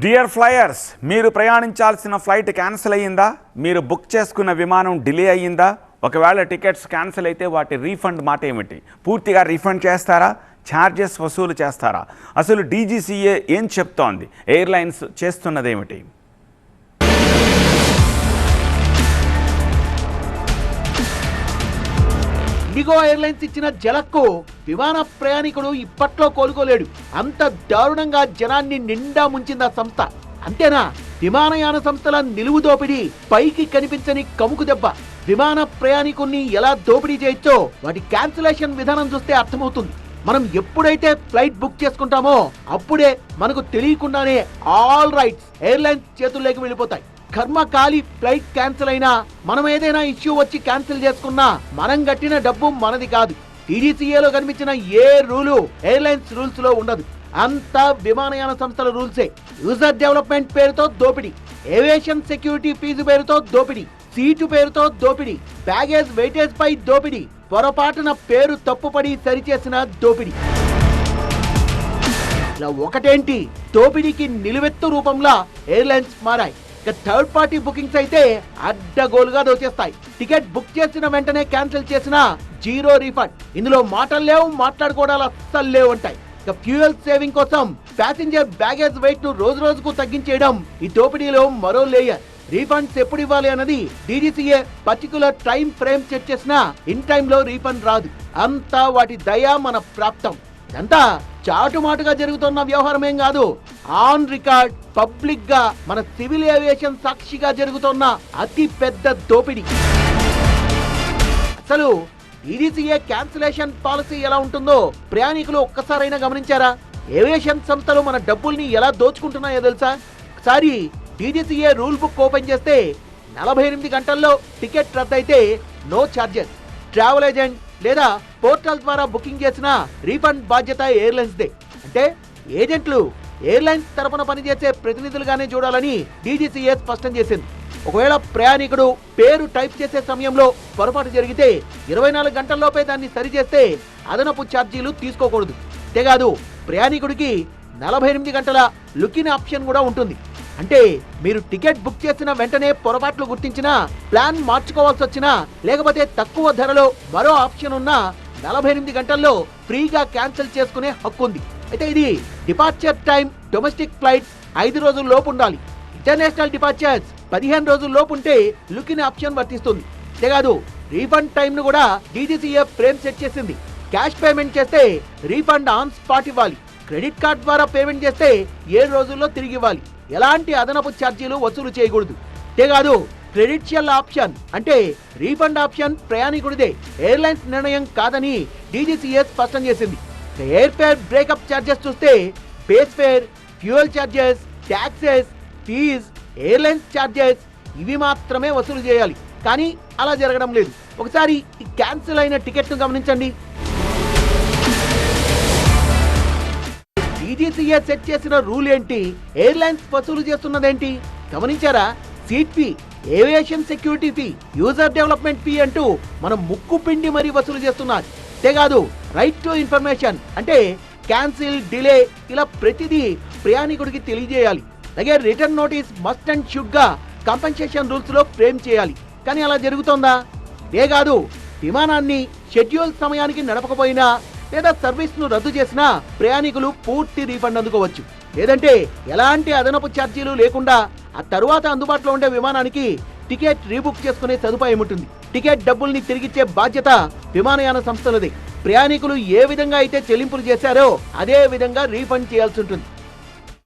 Dear flyers మీరు ప్రయాణించాల్సిన flight cancel అయ్యిందా? మీరు బుక్ చేసుకున్న విమానం డిలే అయ్యిందా? ఒకవేళ టికెట్స్ క్యాన్సిల్ అయితే వాటి రీఫండ్ మాట ఏమిటి? పూర్తిగా రీఫండ్ చేస్తారా? ఛార్జెస్ వసూలు చేస్తారా? అసలు డీజీసీఏ ఏం చెప్తోంది? ఎయిర్లైన్స్ చేస్తున్నదేమిటి? ఇండిగో ఎయిర్లైన్స్ ఇచ్చిన జలక్కు విమాన ప్రయాణికుడు ఇప్పట్లో కోలుకోలేడు. అంత దారుణంగా జనాన్ని నిండా ముంచింది ఆ సంస్థ. అంతేనా? విమానయాన సంస్థల నిలువు దోపిడీ పైకి కనిపించని కముకు దెబ్బ. విమాన ప్రయాణికుల్ని ఎలా దోపిడీ చేయొచ్చో వాటి క్యాన్సిలేషన్ విధానం చూస్తే అర్థమవుతుంది. మనం ఎప్పుడైతే ఫ్లైట్ బుక్ చేసుకుంటామో అప్పుడే మనకు తెలియకుండానే ఆల్ రైట్స్ ఎయిర్లైన్స్ చేతుల్లోకి వెళ్ళిపోతాయి. కర్మకాలి ఫ్లైట్ క్యాన్సిల్ అయినా మనం ఏదైనా ఇష్యూ వచ్చి క్యాన్సిల్ చేసుకున్నా మనం కట్టిన డబ్బు మనది కాదు. టీడీసీఏలో కనిపించిన ఏ రూలు ఎయిర్లైన్స్ రూల్స్లో ఉండదు. అంతా విమానయాన సంస్థల రూల్సే. యూజర్ డెవలప్మెంట్ పేరుతో దోపిడీ. ఏవియేషన్ సెక్యూరిటీ ఫీజు పేరుతో దోపిడీ. సీటు పేరుతో దోపిడీ. బ్యాగేజ్ వెయిటేజ్ పై దోపిడీ. పొరపాటున పేరు తప్పుపడి సరిచేసిన దోపిడీ. ఇలా ఒకటేంటి? దోపిడీకి నిలువెత్తు రూపంలో ఎయిర్లైన్స్ మారాయి. ఇక థర్డ్ పార్టీ బుకింగ్స్ అయితే అడ్డగోలుగా దోచేస్తాయి. టికెట్ బుక్ చేసిన వెంటనే క్యాన్సిల్ చేసిన జీరో రీఫండ్. ఇందులో మాటలు లేవు మాట్లాడుకోవడాలు అస్సలు లేవు ఉంటాయి ఇక ఫ్యూయల్ సేవింగ్ కోసం ప్యాసింజర్ బ్యాగేజ్ వెయిట్ను రోజు రోజుకు తగ్గించేయడం ఈ దోపిడీలో మరో లేయర్. రీఫండ్స్ ఎప్పుడు ఇవ్వాలి అన్నది DGCA particular time frame set చేసినా ఇన్ టైంలో రీఫండ్ రాదు. అంతా వాటి దయ మన ప్రాప్తం. ఇదంతా చాటుమాటుగా జరుగుతున్న వ్యవహారం ఏం కాదు. ఆన్ రికార్డ్ పబ్లిక్గా మన సివిల్ ఏవియేషన్ సాక్షిగా జరుగుతున్న అతి పెద్ద దోపిడీ. అసలు ఈడీసీఏ క్యాన్సిలేషన్ పాలసీ ఎలా ఉంటుందో ప్రయాణికులు ఒక్కసారైనా గమనించారా? ఏవియేషన్ సంస్థలు మన డబ్బుల్ని ఎలా దోచుకుంటున్నాయో తెలుసా? ఒకసారి డీజీసీఏ రూల్ బుక్ ఓపెన్ చేస్తే నలభై ఎనిమిది గంటల్లో టికెట్ రద్దయితే నో ఛార్జెస్ ట్రావెల్ ఏజెంట్ లేదా పోర్టల్ ద్వారా బుకింగ్ చేసిన రీఫండ్ బాధ్యత ఎయిర్లైన్స్ దే. అంటే ఏజెంట్లు ఎయిర్లైన్స్ తరపున పనిచేసే ప్రతినిధులుగానే చూడాలని డీజీసీఏ స్పష్టం చేసింది. ఒకవేళ ప్రయాణికుడు పేరు టైప్ చేసే సమయంలో పొరపాటు జరిగితే ఇరవై నాలుగు గంటల్లోపే దాన్ని సరిచేస్తే అదనపు ఛార్జీలు తీసుకోకూడదు. అంతేకాదు ప్రయాణికుడికి నలభై ఎనిమిది గంటల లుకిన్ ఆప్షన్ కూడా ఉంటుంది. అంటే మీరు టికెట్ బుక్ చేసిన వెంటనే పొరపాట్లు గుర్తించినా ప్లాన్ మార్చుకోవాల్సి వచ్చినా లేకపోతే తక్కువ ధరలో మరో ఆప్షన్ ఉన్నా నలభై ఎనిమిది గంటల్లో ఫ్రీగా క్యాన్సిల్ చేసుకునే హక్కు ఉంది అయితే ఇది డిపార్చర్ టైం డొమెస్టిక్ ఫ్లైట్ ఐదు రోజుల లోపు ఉండాలి. ఇంటర్నేషనల్ డిపార్చర్స్ పదిహేను రోజుల లోపు ఉంటే లుకిన్ ఆప్షన్ వర్తిస్తుంది. అంతేకాదు రీఫండ్ టైంను కూడా డీజీసీఏ ఫ్రేమ్ సెట్ చేసింది. క్యాష్ పేమెంట్ చేస్తే రీఫండ్ ఆన్ స్పాట్ ఇవ్వాలి. క్రెడిట్ కార్డ్ ద్వారా పేమెంట్ చేస్తే ఏడు రోజుల్లో తిరిగి ఇవ్వాలి. ఎలాంటి అదనపు ఛార్జీలు వసూలు చేయకూడదు. అంతేకాదు క్రెడిట్షియల్ ఆప్షన్ అంటే రీఫండ్ ఆప్షన్ ప్రయాణికుడిదే ఎయిర్లైన్స్ నిర్ణయం కాదని డీజీసీఏ స్పష్టం చేసింది. ఎయిర్ ఫేర్ బ్రేకప్ ఛార్జెస్ చూస్తే base fare fuel charges taxes fees airlines charges ఇవి మాత్రమే వసూలు చేయాలి. కానీ అలా జరగడం లేదు. ఒకసారి క్యాన్సిల్ అయిన టికెట్ను గమనించండి. డీజీసీఏ సెట్ చేసిన రూల్ ఏంటి? ఎయిర్లైన్స్ వసూలు చేస్తున్నదేంటి? గమనించారా? Seat fee aviation security fee user development fee అంటూ మనం ముక్కు పిండి మరీ వసూలు చేస్తున్నారు. అంతేకాదు రైట్ టు ఇన్ఫర్మేషన్ అంటే క్యాన్సిల్ డిలే ఇలా ప్రతిదీ ప్రయాణికుడికి తెలియజేయాలి. అలాగే రిటర్న్ నోటీస్ మస్ట్ అండ్ షుడ్గా కంపెన్సేషన్ రూల్స్లో ఫ్రేమ్ చేయాలి. కానీ అలా జరుగుతోందా? ఇదే కాదు విమానాన్ని షెడ్యూల్ సమయానికి నడపకపోయినా లేదా సర్వీస్ను రద్దు చేసినా ప్రయాణికులు పూర్తి రీఫండ్ అందుకోవచ్చు. లేదంటే ఎలాంటి అదనపు ఛార్జీలు లేకుండా ఆ తరువాత అందుబాటులో ఉండే విమానానికి టికెట్ రీబుక్ చేసుకునే సదుపాయం ఉంటుంది. టికెట్ డబ్బుల్ని తిరిగిచ్చే బాధ్యత విమానయాన సంస్థలదే. ప్రయాణికులు ఏ విధంగా అయితే చెల్లింపులు చేశారో అదే విధంగా రీఫండ్ చేయాల్సి ఉంటుంది.